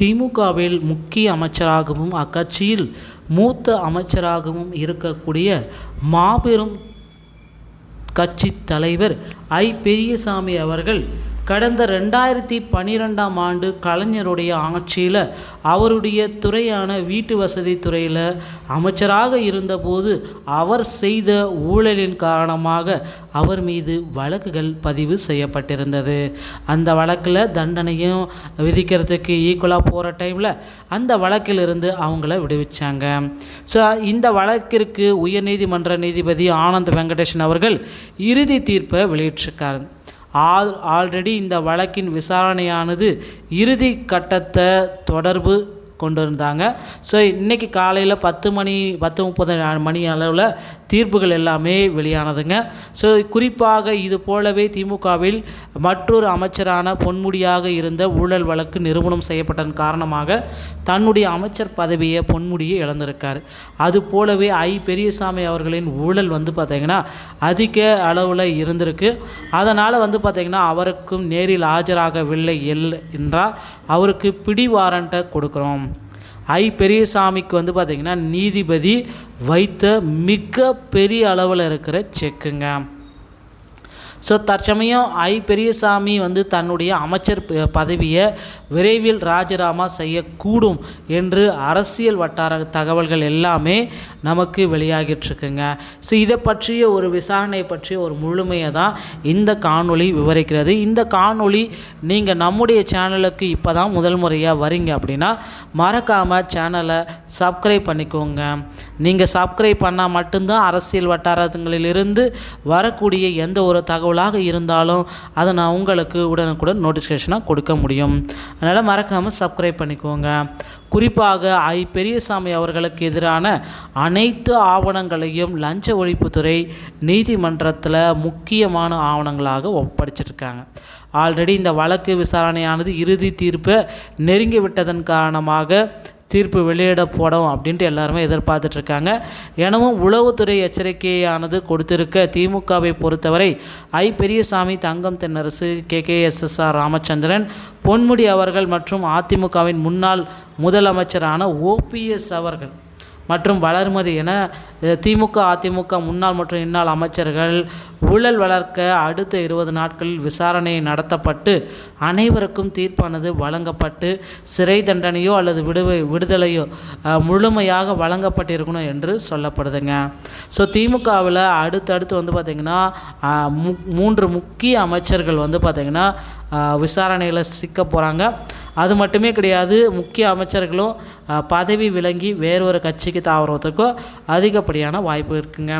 திமுகவில் முக்கிய அமைச்சராகவும் அக்கட்சியில் மூத்த அமைச்சராகவும் இருக்கக்கூடிய மாபெரும் கட்சி தலைவர் ஐ. பெரியசாமி அவர்கள் கடந்த ரெண்டாயிரத்தி பன்னிரெண்டாம் ஆண்டு கலைஞருடைய ஆட்சியில் அவருடைய துறையான வீட்டு வசதி துறையில் அமைச்சராக இருந்தபோது அவர் செய்த ஊழலின் காரணமாக அவர் மீது வழக்குகள் பதிவு செய்யப்பட்டிருந்தது. அந்த வழக்கில் தண்டனையும் விதிக்கிறதுக்கு ஈக்குவலாக போகிற டைமில் அந்த வழக்கிலிருந்து அவங்கள விடுவிச்சாங்க. ஸோ இந்த வழக்கிற்கு உயர்நீதிமன்ற நீதிபதி ஆனந்த் வெங்கடேஷன் அவர்கள் இறுதி தீர்ப்பை வெளியிட்டிருக்காரு. ஆல் ஆல்ரெடி இந்த வழக்கின் விசாரணையானது இறுதி கட்டத்தை தொடர்பு கொண்டு வந்தாங்க ஸோ இன்றைக்கி காலையில் பத்து மணி பத்து முப்பது மணி அளவில் தீர்ப்புகள் எல்லாமே வெளியானதுங்க. ஸோ குறிப்பாக இது போலவே திமுகவில் மற்றொரு அமைச்சரான பொன்முடியாக இருந்த ஊழல் வழக்கு நிறுவனம் செய்யப்பட்டதன் காரணமாக தன்னுடைய அமைச்சர் பதவியை பொன்முடியை இழந்திருக்கார். அது போலவே ஐ. பெரியசாமி அவர்களின் ஊழல் வந்து பார்த்திங்கன்னா அதிக அளவில் இருந்திருக்கு. அதனால் வந்து பார்த்திங்கன்னா அவருக்கும் நேரில் ஆஜராகவில்லை எல் என்றால் அவருக்கு பிடி வாரண்ட்டை கொடுக்குறோம். ஐ பெரியசாமிக்கு வந்து பார்த்திங்கன்னா நீதிபதி வைத்த மிக பெரிய அளவில் இருக்கிற செக்குங்க. ஸோ தற்சமயம் ஐ பெரியசாமி வந்து தன்னுடைய அமைச்சர் பதவியை விரைவில் ராஜினாமா செய்யக்கூடும் என்று அரசியல் வட்டார தகவல்கள் எல்லாமே நமக்கு வெளியாகிட்டுருக்குங்க. ஸோ இதை பற்றிய ஒரு விசாரணை பற்றிய ஒரு முழுமையை தான் இந்த காணொளி விவரிக்கிறது. இந்த காணொளி நீங்கள் நம்முடைய சேனலுக்கு இப்போ தான் முதல் முறையாக வரீங்க அப்படின்னா மறக்காமல் சேனலை சப்ஸ்கிரைப் பண்ணிக்கோங்க. நீங்கள் சப்ஸ்கிரைப் பண்ணால் மட்டும்தான் அரசியல் வட்டாரங்களிலிருந்து வரக்கூடிய எந்த ஒரு தகவலாக இருந்தாலும் அதை நான் உங்களுக்கு உடனுக்குடன் நோட்டிஃபிகேஷனாக கொடுக்க முடியும். அதனால் மறக்காமல் சப்ஸ்கிரைப் பண்ணிக்கோங்க. குறிப்பாக ஐ பெரியசாமி அவர்களுக்கு எதிரான அனைத்து ஆவணங்களையும் லஞ்ச ஒழிப்புத்துறை நீதிமன்றத்தில் முக்கியமான ஆவணங்களாக ஒப்படைச்சிருக்காங்க. ஆல்ரெடி இந்த வழக்கு விசாரணையானது இறுதி தீர்ப்பை நெருங்கி விட்டதன் காரணமாக தீர்ப்பு வெளியிடப்படும் அப்படின்ட்டு எல்லாருமே எதிர்பார்த்துட்ருக்காங்க. எனவும் உளவுத்துறை எச்சரிக்கையானது கொடுத்திருக்க திமுகவை பொறுத்தவரை I Periyasamy Thangam Thennarasu K K S S R Ramachandran Ponmudi அவர்கள் மற்றும் அதிமுகவின் முன்னாள் முதலமைச்சரான ஓபிஎஸ் அவர்கள் மற்றும் வளர்மதி என திமுக அதிமுக முன்னாள் மற்றும் இன்னாள் அமைச்சர்கள் ஊழல் வளர்க்க அடுத்த இருபது நாட்களில் விசாரணை நடத்தப்பட்டு அனைவருக்கும் தீர்ப்பானது வழங்கப்பட்டு சிறை தண்டனையோ அல்லது விடுவை விடுதலையோ முழுமையாக வழங்கப்பட்டிருக்கணும் என்று சொல்லப்படுதுங்க. ஸோ திமுகவில் அடுத்தடுத்து வந்து பார்த்திங்கன்னா மு- மூன்று முக்கிய அமைச்சர்கள் வந்து பார்த்திங்கன்னா விசாரணையில் சிக்க போகிறாங்க அது மட்டுமே கிடையாது முக்கிய அமைச்சர்களும் பதவி விளங்கி வேறொரு கட்சிக்கு தாவறதுக்கோ அதிகப்படியான வாய்ப்பு இருக்குங்க.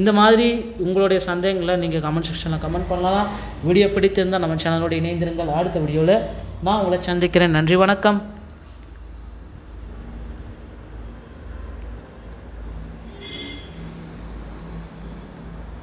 இந்த மாதிரி உங்களுடைய சந்தேகங்களை நீங்கள் கமெண்ட் செக்ஷனில் கமெண்ட் பண்ணலாம். வீடியோ பிடித்திருந்தால் நம்ம சேனலோட இணைந்திருங்கள். அடுத்த வீடியோவில் நான் உங்களை சந்திக்கிறேன். நன்றி வணக்கம்.